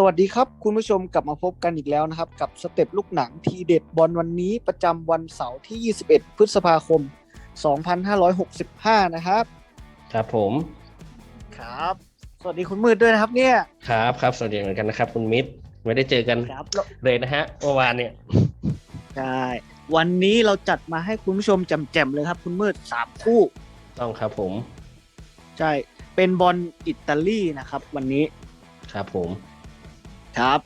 สวัสดีครับ คุณผู้ชมกลับมาพบกันอีกแล้วนะครับ กับสเต็ปลูกหนังทีเด็ดบอลวันนี้ประจำวันเสาร์ที่ 21 พฤษภาคม 2565 นะครับ ครับผมครับ สวัสดีคุณมืดด้วยนะครับ เนี่ยครับครับสวัสดีเหมือนกันนะครับ คุณมิตรไม่ได้เจอกันครับเลยนะฮะเมื่อวานเนี่ยใช่วันนี้เราจัดมาให้คุณผู้ชมแจ่มๆเลยครับ คุณมืดสามคู่ ต้องครับผม ใช่เป็นบอลอิตาลีนะครับ วันนี้ครับผม ครับ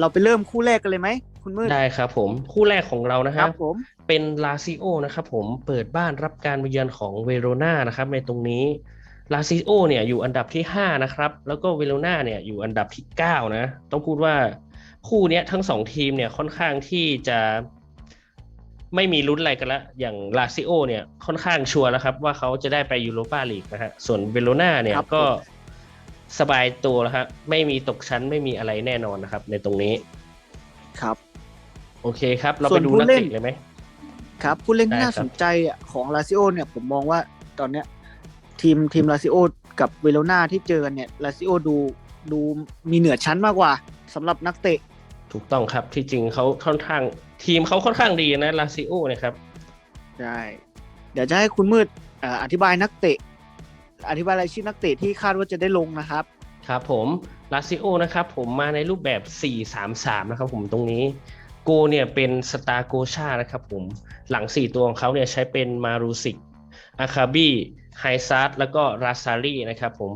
เราไปเริ่มคู่แรกกันเลยไหมคุณมืดได้ครับผมคู่แรกของเรานะคฮะรับผมเป็นลาซิโอนะครับผมเปิดบ้านรับการมาเยือนของเวโรนานะครับในตรงนี้ลาซิโอเนี่ยอยู่อันดับที่ 5 นะครับ แล้วก็เวโรนาเนี่ยอยู่อันดับที่ 9 นะ ต้องพูดว่าคู่เนี้ยทั้งสองทีมเนี่ยค่อนข้างที่จะไม่มีลุ้นอะไรกันละ อย่างลาซิโอเนี่ยค่อนข้างชัวร์แล้วครับว่าเขาจะได้ไปยูโรปาลีกนะฮะส่วนเวโรนาเนี่ยครับก็ สบายตัวแล้วครับไม่มีตกชั้นไม่มีอะไรแน่นอนนะครับ ในตรงนี้ ครับ โอเคครับ เราส่ไปวนดูผู้นักเล่นเตะเลยไหมครับ ผู้เล่นที่ได้น่าครับสนใจอะของลาซิโอเนี่ยผมมองว่าตอนเนี้ย ทีมทีมลาซิโอกับเวโรนาที่เจอกันเนี่ยลาซิโอดูดูมีเหนือชั้นมากกว่าสำหรับนักเตะ ถูกต้องครับที่จริงเขาค่อนข้าง ทีมเขาค่อนข้างดีนะลาซิโอเนี่ยครับใช่เดี๋ยวจะให้คุณมืดเอ่ออธิบายนักเตะ อธิบายรายชื่อนักเตะที่คาดว่าจะได้ลงนะครับ ครับผมลาซิโอนะครับผมมาในรูปแบบ 4-3-3 นะครับผมตรงนี้โกเนี่ยเป็นสตาร์โกชานะครับผมหลัง 4 ตัวของเขาเนี่ยใช้เป็นมารูซิกอาคาบี้ไฮซาร์ดแล้วก็ราซารีนะครับผม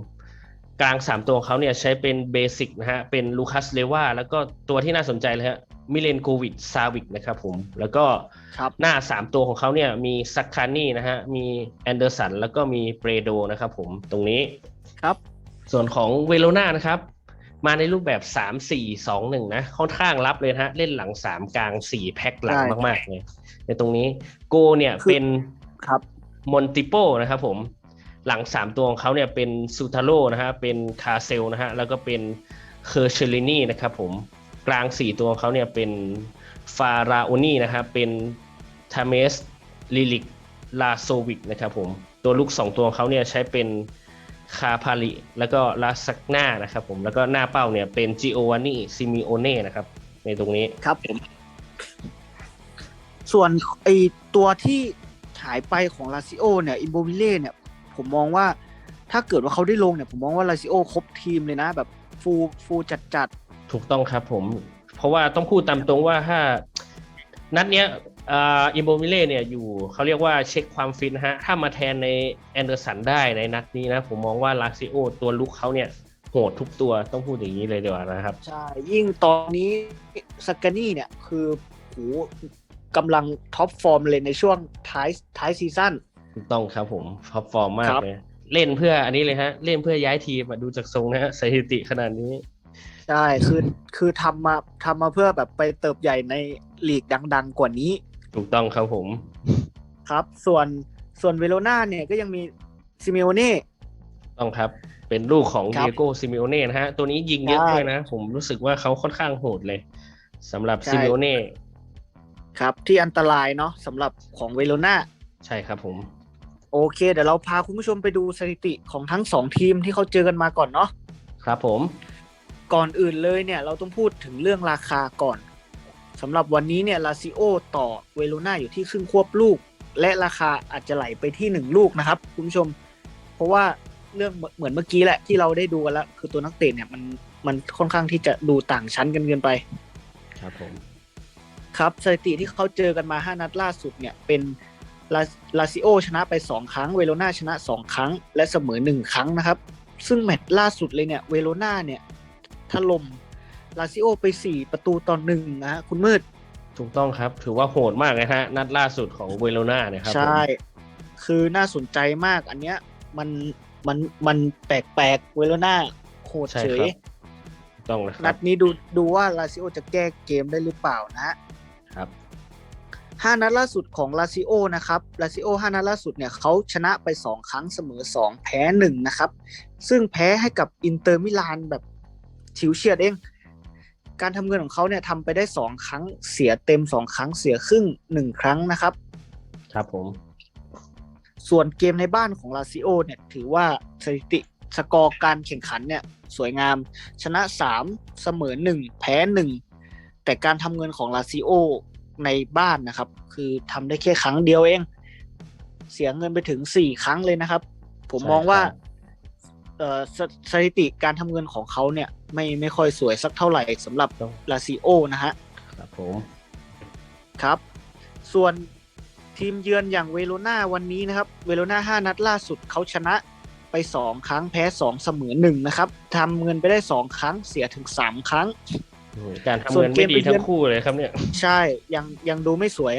กลาง 3 ตัวของเขาเนี่ยใช้เป็นเบสิกนะฮะเป็นลูคัสเลวาแล้วก็ตัวที่น่าสนใจเลยฮะ มิเลนโควิดซาวิกนะครับผม แล้วก็ครับหน้า 3 ตัวของเขาเนี่ยมีซักคานี่นะฮะ มีแอนเดอร์สัน แล้วก็มีเปรโดนะครับผมตรงนี้ครับ ส่วนของเวโรนานะครับ มาในรูปแบบ 3 4 2 1 นะค่อนข้างรับเลยนะฮะ เล่นหลัง 3 กลาง 4 แพ็คหลังใช่มาก ๆ เลย ในตรงนี้โกเนี่ยคือเป็นครับมอนติโปนะครับผมหลัง 3 ตัวของเขาเนี่ยเป็นซูทาโร่นะฮะเป็นคาเซลนะฮะแล้วก็เป็นเคอร์เชลินีนะครับผม กลาง 4 ตัวของเขาเนี่ยเป็นฟาราโอนีนะครับเป็นทาเมสลิลิกลาโซวิกนะครับผมตัวลูก2 ตัวของเขาเนี่ยใช้เป็นคาพาลิแล้วก็ลาสักหน้านะครับผมแล้วก็หน้าเป้าเนี่ยเป็นจิโอวานี่ซิมิโอเน่นะครับ ในตรงนี้ครับผมส่วนไอตัวที่หายไปของลาซิโอเนี่ยอิมโบวิเล่เนี่ย ผมมองว่าถ้าเกิดว่าเขาได้ลงเนี่ย ผมมองว่าลาซิโอครบทีมเลยนะ แบบฟูฟูจัดจัด ถูกต้องครับผม เพราะว่าต้องพูดตามตรงว่าถ้านัดเนี้ยอ่าอิมโบมิเล่เนี่ยอยู่เขาเรียกว่าเช็คความฟิตนะฮะ ถ้ามาแทนในแอนเดอร์สันได้ในนัดนี้นะ ผมมองว่าลาซิโอตัวลุกเขาเนี่ยโหดทุกตัวต้องพูดอย่างนี้เลยดีกว่านะครับ ใช่ ยิ่งตอนนี้สกานี่เนี่ยคือโหกำลังท็อปฟอร์มเลยในช่วงท้ายท้ายซีซั่นถูกต้องครับผมท็อปฟอร์มมากครับเลย เล่นเพื่ออันนี้เลยฮะ เล่นเพื่อย้ายทีมอะดูจากทรงนะฮะสถิติขนาดนี้ ใช่คือคือทำมาทำมาเพื่อแบบไปเติบใหญ่ในลีกดัง ๆ กว่านี้ ถูกต้องครับผม ครับ ส่วนส่วนเวโรนาเนี่ยก็ยังมีซิเมโอเน่ต้องครับ เป็นลูกของครับเดียโกซิมิโอเน่นะฮะ ตัวนี้ยิงเยอะใช่ด้วยนะ ผมรู้สึกว่าเขาค่อนข้างโหดเลยสำหรับใช่ซิมิโอเน่ครับ ที่อันตรายเนาะสำหรับของเวโรนาใช่ครับผม โอเค เดี๋ยวเราพาคุณผู้ชมไปดูสถิติของทั้งสองทีมที่เขาเจอกันมาก่อนเนาะครับผม ก่อนอื่นเลยเนี่ยเราต้องพูดถึงเรื่องราคาก่อนสำหรับวันนี้เนี่ยลาซิโอต่อเวโรนาอยู่ที่ครึ่งควบลูก และราคาอาจจะไหลไปที่หนึ่งลูกนะครับคุณผู้ชม เพราะว่าเรื่องเหมือนเหมือนเมื่อกี้แหละที่เราได้ดูกันแล้ว คือตัวนักเตะเนี่ยมันมันค่อนข้างที่จะดูต่างชั้นกันเกินไป ครับผมครับสถิติที่เขาเจอกันมา 5 นัดล่าสุดเนี่ยเป็นลาลาซิโอชนะไป 2 ครั้ง เวโรนาชนะ 2 ครั้ง และเสมอ 1 ครั้งนะครับ ซึ่งแมตช์ล่าสุดเลยเนี่ยเวโรนาเนี่ย ถล่มลาซิโอไป 4 ประตูต่อหนึ่งนะฮะคุณมืด ถูกต้องครับ ถือว่าโหดมากนะฮะ นัดล่าสุดของเวโรนาเนี่ยครับผมใช่ คือน่าสนใจมากอันเนี้ยมันมันมันแปลกๆเวโรนาโหดใช่เฉครัยบถูกต้องนะคนัรับดนี้ดูดูว่าลาซิโอจะแก้เกมได้หรือเปล่านะฮะครับห้านัดล่าสุดของลาซิโอนะครับลาซิโอห้านัดล่าสุดเนี่ยเขาชนะไป2ครั้งเสมอ2แพ้1นะครับ ซึ่งแพ้ให้กับอินเตอร์มิลานแบบ ฉิวเฉียดเอง การทำเงินของเขาเนี่ยทำไปได้2ครั้งเสียเต็ม2ครั้งเสียครึ่ง1ครั้งนะครับ ครับผม ส่วนเกมในบ้านของลาซิโอเนี่ยถือว่าสถิติสกอร์การแข่งขันเนี่ยสวยงาม ชนะ3เสมอ1แพ้1แต่การทำเงินของลาซิโอในบ้านนะครับ คือทำได้แค่ครั้งเดียวเอง เสียเงินไปถึง4ครั้งเลยนะครับ ผมใช่มองว่าครับเอ่อสสถิติการทำเงินของเขาเนี่ย ไม่ไม่ค่อยสวยสักเท่าไหร่สำหรับต้องลาซิโอนะฮะครับผมครับ ส่วนทีมเยือนอย่างเวโรนาวันนี้นะครับ เวโรนาห้านัดล่าสุดเขาชนะไปสองครั้งแพ้สองเสมอหนึ่งนะครับทำเงินไปได้สองครั้งเสียถึงสามครั้งอืมการทำส่วนเงินเกไม่มดีไปเยือนทั้งคู่เลยครับเนี่ย ใช่ยังยังดูไม่สวย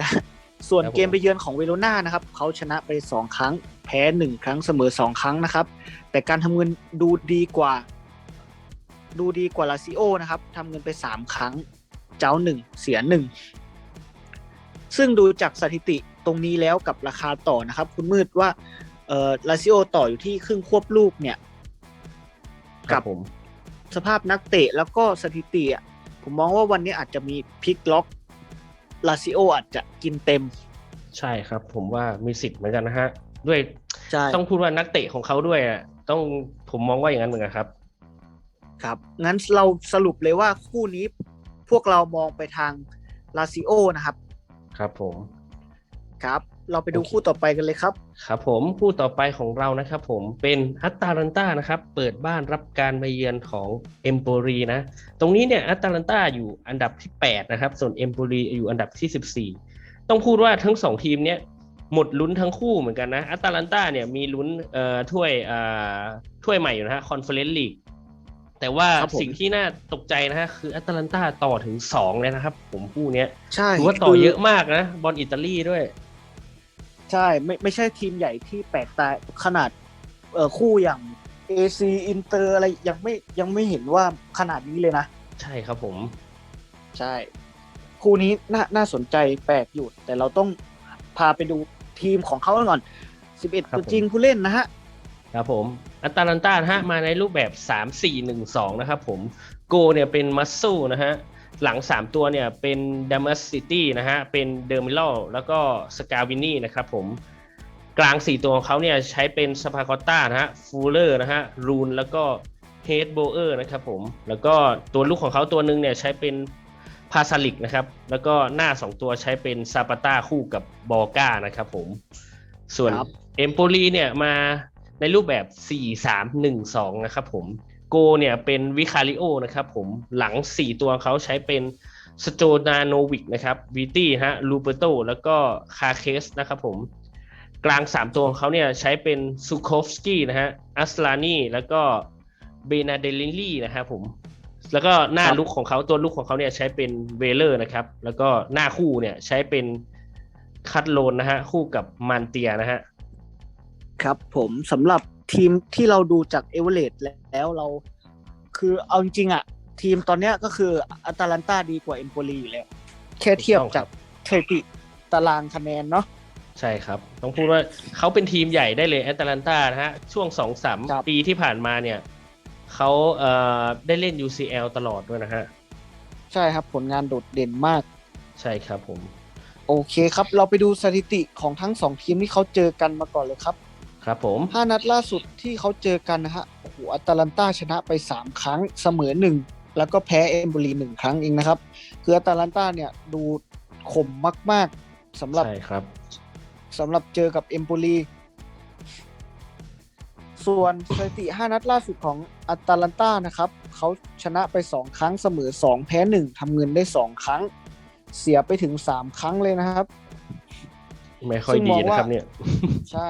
ส่วนครับผมเกมไปเยือนของเวโรนานะครับเขาชนะไปสองครั้ง แพ้หนึ่งครั้งเสมอสองครั้งนะครับ แต่การทำเงินดูดีกว่า ดูดีกว่าลาซิโอนะครับทำเงินไปสามครั้ง เจ้าหนึ่งเสียหนึ่งซึ่งดูจากสถิติตรงนี้แล้วกับราคาต่อนะครับ คุณมืดว่าเออลาซิโอต่ออยู่ที่ครึ่งควบลูกเนี่ยครักับบผมสภาพนักเตะแล้วก็สถิติอะผมมองว่าวันนี้อาจจะมีพลิกล็อกลาซิโออาจจะกินเต็ม ใช่ครับ ผมว่ามีสิทธิ์เหมือนกันนะฮะ ด้วยใช่ต้องพูดว่านักเตะของเขาด้วยอะต้องผมมองว่าอย่างนั้นเหมือนกันครับ ครับ งั้นเราสรุปเลยว่าคู่นี้พวกเรามองไปทางลาซิโอนะครับ ครับผม ครับ เราไปดูโอเคคู่ต่อไปกันเลยครับ ครับผมคู่ต่อไปของเรานะครับผมเป็นอัตตาลันตานะครับ เปิดบ้านรับการมาเยือนของเอมโปรีนะ ตรงนี้เนี่ยอัตตาลันตาอยู่อันดับที่ 8 นะครับ ส่วนเอมโปรีอยู่อันดับที่ 14 ต้องพูดว่าทั้ง 2 ทีมเนี่ยหมดลุ้นทั้งคู่เหมือนกันนะอัตตาลันตาเนี่ยมีลุ้นเอ่อถ้วยเอ่อถ้วยใหม่อยู่นะฮะคอนเฟอเรนซ์ลีก แต่ว่าครับผม สิ่งที่น่าตกใจนะฮะคืออัตตาลันตาต่อถึง2เลยนะครับ ผมคู่เนี้ยใช่ถือว่าต่อเยอะมากนะบอลอิตาลีด้วย ใช่ไม่ไม่ใช่ทีมใหญ่ที่แปลกตาขนาดเอ่อคู่อย่าง AC อินเตอร์อะไรยังไม่ยังไม่เห็นว่าขนาดนี้เลยนะ ใช่ครับผม ใช่ คู่นี้น่าน่าสนใจแปลกอยู่ แต่เราต้องพาไปดูทีมของเขาก่อน11ตัวจริงผู้เล่นนะฮะ ครับผม อัตตาลันตานะฮะมาในรูปแบบ 3 4 1 2 นะครับผมโกเนี่ยเป็นมัสซูนะฮะหลัง 3 ตัวเนี่ยเป็นดัม s สซิตี้นะฮะเป็นเดอร์มิลแล้วก็สกาวินี่นะครับผมกลาง 4 ตัวของเขาเนี่ยใช้เป็นสปาคอตต้านะฮะฟูเลอร์นะฮะรูนแล้วก็เฮดโบเออร์นะครับผมแล้วก็ตัวลูกของเขาตัวหนึ่งเนี่ยใช้เป็นพาซาลิกนะครับแล้วก็หน้า 2 ตัวใช้เป็นซาปาต้าคู่กับบอก้านะครับผมส่วนครับเอมโปลีเนี่ยมา ในรูปแบบ 4-3-1-2 นะครับผมโกเนี่ยเป็นวิคาริโอนะครับผมหลัง 4 ตัวเขาใช้เป็นสโจนาโนวิกนะครับวิตี้ฮะลูเปโตแล้วก็คาเคสนะครับผมกลาง 3 ตัวของเขาเนี่ยใช้เป็นซูโคฟสกี้นะฮะอัสลานีแล้วก็เบนาเดลินลี่นะครับผมแล้วก็หน้าครับลุกของเขาตัวลุกของเขาเนี่ยใช้เป็นเวเลอร์นะครับ แล้วก็หน้าคู่เนี่ยใช้เป็นคัตโลนนะฮะคู่กับมันเตียนะฮะ ครับผมสำหรับทีมที่เราดูจากเอเวอเรสต์แล้วเรา คือเอาจริงๆอะทีมตอนเนี้ยก็คืออัตาลันตาดีกว่าเอมโปลีอยู่แล้ว แค่เทียบจากสถิติตารางคะแนนเนาะใช่ครับ ต้องพูดว่าเขาเป็นทีมใหญ่ได้เลยแอตแลนตานะฮะ ช่วงสองสามครับปีที่ผ่านมาเนี่ยเขาเอ่อได้เล่น UCL ตลอดด้วยนะฮะ ใช่ครับผลงานโดดเด่นมาก ใช่ครับผม โอเคครับ เราไปดูสถิติของทั้งสองทีมที่เขาเจอกันมาก่อนเลยครับ ครับผมห้านัดล่าสุดที่เขาเจอกันนะฮะโอ้โหอัตาลันตาชนะไป 3 ครั้งเสมอหนึ่งแล้วก็แพ้เอมโบลีหนึ่งครั้งเองนะครับ คืออัตาลันตาเนี่ยดูขมมาก ๆสำหรับใช่ครับสำหรับเจอกับเอมโบลีส่วนสถิติ 5 นัดล่าสุดของอัตาลันตานะครับเขาชนะไป 2 ครั้งเสมอ 2 แพ้ 1ทำเงินได้ 2 ครั้ง เสียไปถึง 3 ครั้งเลยนะครับ ไม่ค่อยซึ่งดีมองว่านะครับเนี่ย ใช่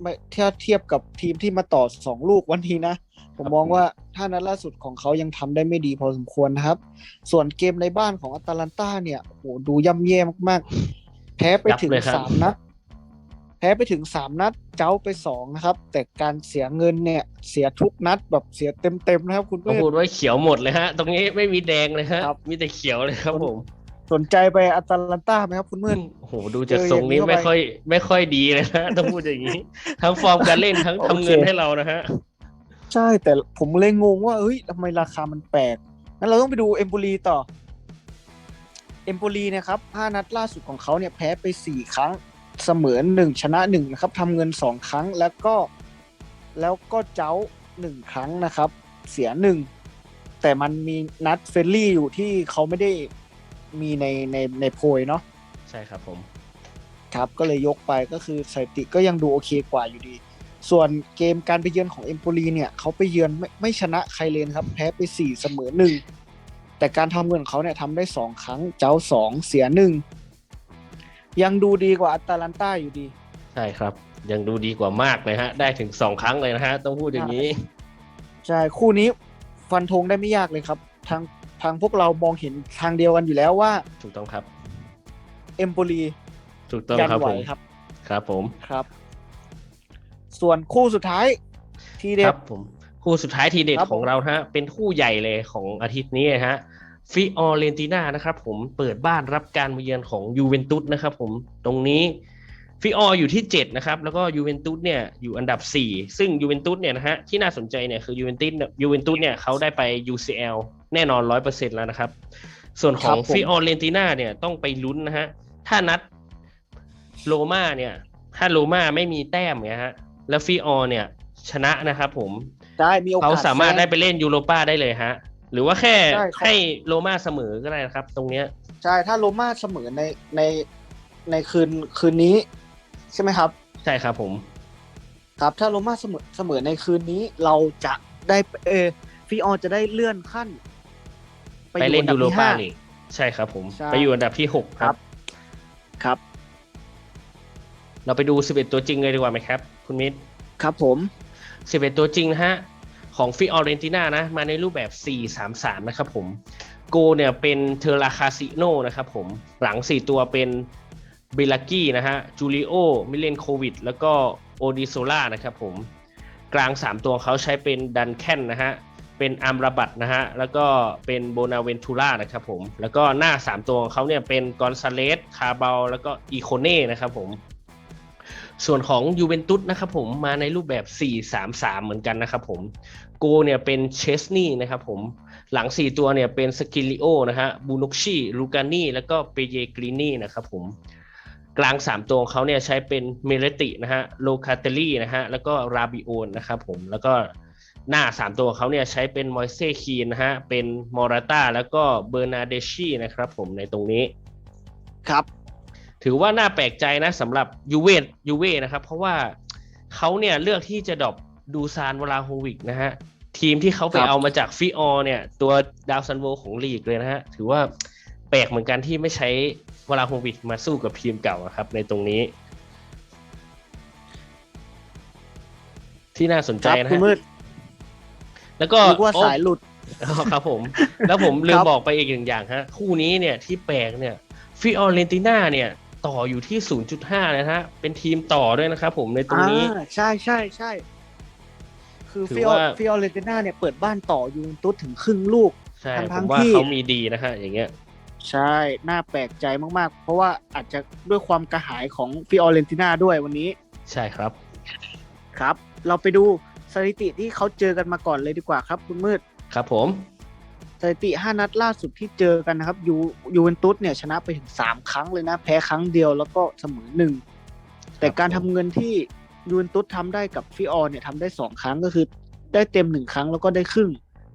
ไม่ถ้าเทียบกับทีมที่มาต่อสองลูกวันนี้นะ ผมครับมองผมว่าถ้านัดล่าสุดของเขายังทำได้ไม่ดีพอสมควรนะครับ ส่วนเกมในบ้านของอัตาลันตาเนี่ยโอ้โหดูย่ำแย่มากๆ แพ้ไปถึงยับเลยครับสามนัดแพ้ไปถึงสามนัด เจ้าไปสองนะครับ แต่การเสียเงินเนี่ยเสียทุกนัดแบบเสียเต็มๆนะครับ คุณต้องเพื่พูอดว่าเขียวหมดเลยฮะ ตรงนี้ไม่มีแดงเลยฮะครับมีแต่เขียวเลยครับผม สนใจไปอัตาลันตาไหมครับคุณมื่นโอ้โหดูจากเจอทรงนี้อย่างนี้เข้าไปไม่ค่อย ไม่ค่อยดีเลยนะต้องพูดอย่างนี้ ทั้งฟอร์มการเล่นทั้งโอเคทำเงินให้เรานะฮะ ใช่แต่ผมเลยงงว่าเฮ้ยทำไมราคามันแปลกงั้นเราต้องไปดูเอมโบลีต่อ เอมโบลีเนะครับห้านัดล่าสุดของเขาเนี่ยแพ้ไปสี่ครั้งเสมอหนึ่งชนะหนึ่งนะครับทำเงินสองครั้งแล้วก็แล้วก็เจ้าหนึ่งครั้งนะครับ เสียหนึ่งแต่มันมีนัดเฟรนลี่อยู่ที่เขาไม่ได้ มีในในในโพยเนาะใช่ครับผม ครับก็เลยยกไปก็คือสถิติก็ยังดูโอเคกว่าอยู่ดี ส่วนเกมการไปเยือนของเอมโปลีเนี่ยเขาไปเยือนไม่ไม่ชนะใครเลยนะครับ แพ้ไปสี่เสมอหนึ่งแต่การทำเงินของเขาเนี่ยทำได้สองครั้งเจ้าสองเสียหนึ่งยังดูดีกว่าอัตแลนต้าอยู่ดี ใช่ครับ ยังดูดีกว่ามากเลยฮะ ได้ถึงสองครั้งเลยนะฮะ ต้องพูดอย่างนี้ ใช่ คู่นี้ฟันธงได้ไม่ยากเลยครับทาง ทางพวกเรามองเห็นทางเดียวกันอยู่แล้วว่าถูกต้องครับ เอมโปลีถูกต้องยันครับไหวผมครับ ครับผมครับ ส่วนคู่สุดท้าย ทีเด็คด รับผมคู่สุดท้ายทีเด็ดครับผม ของเรานะฮะ เป็นคู่ใหญ่เลยของอาทิตย์นี้นะฮะฟิออเรนติน่านะครับผมเปิดบ้านรับการมาเยือนของยูเวนตุสนะครับผมตรงนี้ฟิอออยู่ที่ 7 นะครับ แล้วก็ยูเวนตุสเนี่ยอยู่อันดับ 4 ซึ่งยูเวนตุสเนี่ยนะฮะที่น่าสนใจเนี่ยคือยูเวนตุสยูเวนตุสเนี่ยเขาได้ไป UCL แน่นอน100%แล้วนะครับ ส่วนของครับผมฟิออเรนติน่าเนี่ยต้องไปลุ้นนะฮะ ถ้านัดโรม่าเนี่ย ถ้าโรม่าไม่มีแต้มเนี่ยฮะ แล้วฟิออเนี่ยชนะนะครับผมได้มีโอกาสเขาสามารถแซงได้ไปเล่นยูโรป้าได้เลยฮะ หรือว่าแค่ใช่ครับให้โรม่าเสมอก็ได้นะครับ ตรงเนี้ยใช่ถ้าโรม่าเสมอในในในคืนคืนนี้ ใช่ไหมครับ ใช่ครับผม ครับถ้าโรม่าเสมอเสมอในคืนนี้เราจะได้เออฟิออจะได้เลื่อนขั้น ไปเล่นอัยูดับโรที่ป้าห้ลีกใช่ครับ ผมใช่ไปอยู่อันดับที่หกครับ ครับ เราไปดู11ตัวจริงเลยดีกว่าไหมครับ คุณมิตรครับผม11ตัวจริงนะฮะ ของฟิออเรนติน่านะ มาในรูปแบบ4-3-3นะครับผมโกเนี่ยเป็นเทอราคาซิโนนะครับผมหลัง4ตัวเป็นเบลากี้นะฮะจูริโอมิเลนโควิด แล้วก็โอดิโซล่านะครับผมกลาง 3 ตัวเขาใช้เป็นดันแคนนะฮะ เป็นอัมราบัตนะฮะ แล้วก็เป็นโบนาเวนทูล่านะครับผม แล้วก็หน้า 3 ตัวของเขาเนี่ยเป็นกอนซาเลส คาเบล แล้วก็อีโคเน่นะครับผม ส่วนของยูเวนตุสนะครับผมมาในรูปแบบ 4-3-3 เหมือนกันนะครับผม โกเนี่ยเป็นเชสนีนะครับผม หลัง 4 ตัวเนี่ยเป็นสกิลิโอนะฮะ บูนุกชีลูกานี่ แล้วก็เปเยกรินี่นะครับผมกลาง 3 ตัวของเขาเนี่ยใช้เป็นเมเลตินะฮะ โลคาเตลี่นะฮะ แล้วก็ราบิโอนนะครับผม แล้วก็ หน้า 3 ตัวของเขาเนี่ยใช้เป็นมอยเซคีนนะฮะ เป็นมอราตาแล้วก็เบอร์นาเดชีนะครับผมในตรงนี้ครับ ถือว่าน่าแปลกใจนะสำหรับยูเวนยูเวนะครับ เพราะว่าเขาเนี่ยเลือกที่จะดรอปดูซานวลาโฮวิกนะฮะ ทีมที่เขาไปครับเอามาจากฟิออร์เนี่ย ตัวดาวซันโวของลีกเลยนะฮะ ถือว่าแปลกเหมือนกันที่ไม่ใช้วลาโฮวิกมาสู้กับทีมเก่าอะครับ ในตรงนี้ ที่น่าสนใจครับนะคุณฮะมืด แล้วก็นึกว่าสายหลุดอ๋อครับผม แล้วผมลืคมรับบอกไปอีกหนึ่งอย่างฮะ คู่นี้เนี่ยที่แปลกเนี่ยฟิออเรนติน่าเนี่ยต่ออยู่ที่ 0.5 นะฮะ เป็นทีมต่อด้วยนะครับผมในตรงนี้อ่าใช่ใช่ใช่คือถือฟิออว่าฟิออเรนติน่าเนี่ยเปิดบ้านต่อยูเวนตุสถึงครึ่งลูกใช่ทั้งผทั้มงว่าที่เขามีดีนะฮะ อย่างเงี้ย ใช่ น่าแปลกใจมากๆ เพราะว่าอาจจะด้วยความกระหายของฟิออเรนติน่าด้วยวันนี้ ใช่ครับ ครับ เราไปดู สถิติที่เขาเจอกันมาก่อนเลยดีกว่าครับ คุณมืดครับผม สถิติ5นัดล่าสุดที่เจอกันนะครับยูยูเวนตุสเนี่ยชนะไปถึง3ครั้งเลยนะ แพ้ครั้งเดียวแล้วก็เสมอหนึ่งแต่การทำเงินที่ยูเวนตุสทำได้กับฟิออร์เนี่ยทำได้2ครั้งก็คือ ได้เต็ม1ครั้งแล้วก็ได้ครึ่ง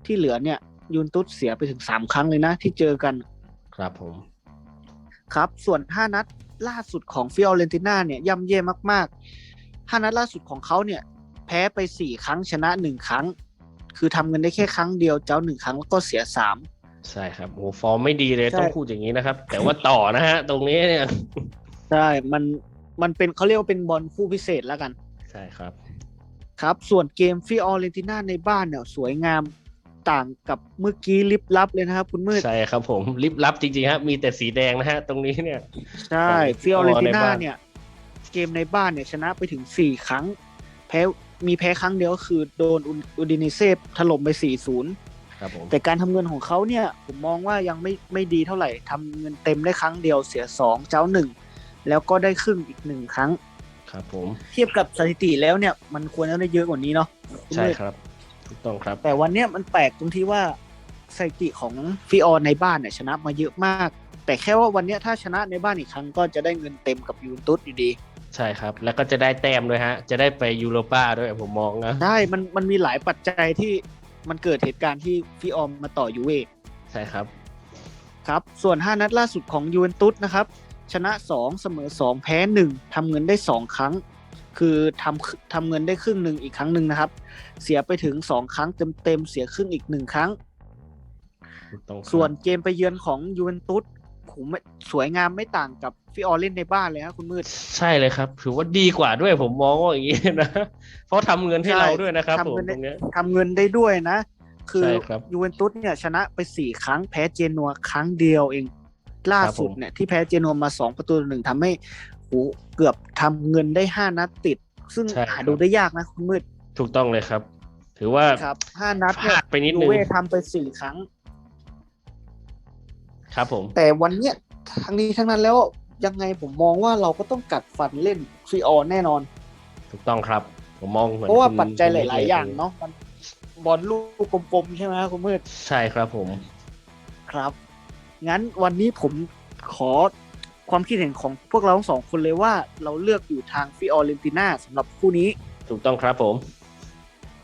ที่เหลือเนี่ยยูเวนตุสเสียไปถึง3ครั้งเลยนะ ที่เจอกัน ครับผม ครับส่วน5นัดล่าสุดของฟิออเรนติน่าเนี่ยย่ำแย่มากๆ5นัดล่าสุดของเขาเนี่ย แพ้ไป4ครั้งชนะ1ครั้ง คือทำเงินได้แค่ครั้งเดียวเจ้า1ครั้งแล้วก็เสีย3ใช่ครับโอ้ฟอร์มไม่ดีเลยใช่ต้องพูดอย่างนี้นะครับ แต่ว่าต่อนะฮะ ตรงนี้เนี่ยใช่มันมันเป็นเขาเรียกว่าเป็นบอลคู่พิเศษแล้วกัน ใช่ครับ ครับส่วนเกมฟิออเรนติน่าในบ้านเนี่ยสวยงามต่างกับเมื่อกี้ลิบลับเลยนะครับคุณมืดใช่ครับผมลิบลับจริงๆฮะมีแต่สีแดงนะฮะ ตรงนี้เนี่ย ใช่ของฟิออเรนติน่าในบ้านเนี่ย เกมในบ้านเนี่ยชนะไปถึง4ครั้ง แพ้ มีแพ้ครั้งเดียวก็คือโดนอูดินิเซฟถล่มไป 4-0 ครับผมแต่การทำเงินของเขาเนี่ยผมมองว่ายังไม่ไม่ดีเท่าไหร่ทำเงินเต็มได้ครั้งเดียวเสีย 2 เจ้าหนึ่งแล้วก็ได้ครึ่งอีกหนึ่งครั้ง ครับผมเทียบกับสถิติแล้วเนี่ยมันควรจะได้เยอะกว่านี้เนาะคุณใช่มืดครับถูกต้องครับ แต่วันเนี้ยมันแปลกตรงที่ว่าสถิติของฟิออในบ้านเนี่ยชนะมาเยอะมาก แต่แค่ว่าวันเนี้ยถ้าชนะในบ้านอีกครั้งก็จะได้เงินเต็มกับยูเวนตุสอยู่ดี ใช่ครับ แล้วก็จะได้แต้มด้วยฮะ จะได้ไปยูโรป้าด้วยผมมองนะ ได้มันมันมีหลายปัจจัยที่มันเกิดเหตุการณ์ที่ฟิออมมาต่อยูเวใช่ครับ ครับ ส่วน 5 นัดล่าสุดของยูเวนตุสนะครับ ชนะ 2 เสมอ 2 แพ้ 1ทำเงินได้ 2 ครั้ง คือทำทำเงินได้ครึ่งหนึ่งอีกครั้งหนึ่งนะครับ เสียไปถึง 2 ครั้งเต็มๆเสียครึ่งอีก 1 ครั้งถูกต้องครับส่วนเกมไปเยือนของยูเวนตุส ผมไม่สวยงามไม่ต่างกับฟิออเล่นในบ้านเลยครับคุณมืด ใช่เลยครับ ถือว่าดีกว่าด้วยผมมองว่าอย่างนี้นะเพราะทำเงินให้ใช่เราด้วยนะครับผมทำเงินตรงเนี้ยทำเงินได้ด้วยนะ คือใช่ครับยูเวนตุสเนี่ยชนะไป4ครั้งแพ้เจนัวครั้งเดียวเองล่าสุดครับผมเนี่ยที่แพ้เจนัวมา2ประตูต่อหนึ่งทำให้โหเกือบทำเงินได้5นัดติด ซึ่งใช่หาครับดูได้ยากนะคุณมืด ถูกต้องเลยครับ ถือว่าครับ5นัดพเนี่ยลาดไปนิดยูนึงเว่ทำไป4ครั้ง ครับผม แต่วันเนี้ยทั้งนี้ทั้งนั้นแล้วยังไงผมมองว่าเราก็ต้องกัดฟันเล่นซีออแน่นอน ถูกต้องครับ ผมมองเหมือนเพราะว่าคุณปัจจัยหคุณลาย ๆ อย่างเนาะมันบอลลูกกลมๆใช่ไหมครับคุณมืดใช่ครับผม ครับ งั้นวันนี้ผมขอความคิดเห็นของพวกเราทั้งสองคนเลยว่าเราเลือกอยู่ทางฟิออเรนติน่าสำหรับคู่นี้ ถูกต้องครับผม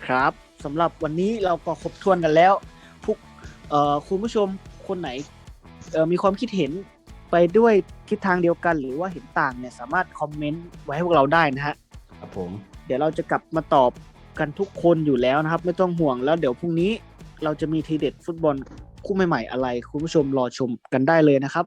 ครับสำหรับวันนี้เราก็ครบถ้วนกันแล้วพวกเอ่อคุณผู้ชมคนไหนเอ่อ มีความคิดเห็นไปด้วยทิศทางเดียวกัน หรือว่าเห็นต่างเนี่ยสามารถคอมเมนต์ไว้ให้พวกเราได้นะฮะครับผม เดี๋ยวเราจะกลับมาตอบกันทุกคนอยู่แล้วนะครับ ไม่ต้องห่วงแล้วเดี๋ยวพรุ่งนี้เราจะมีทีเด็ดฟุตบอลคู่ใหม่ๆอะไร คุณผู้ชมรอชมกันได้เลยนะครับ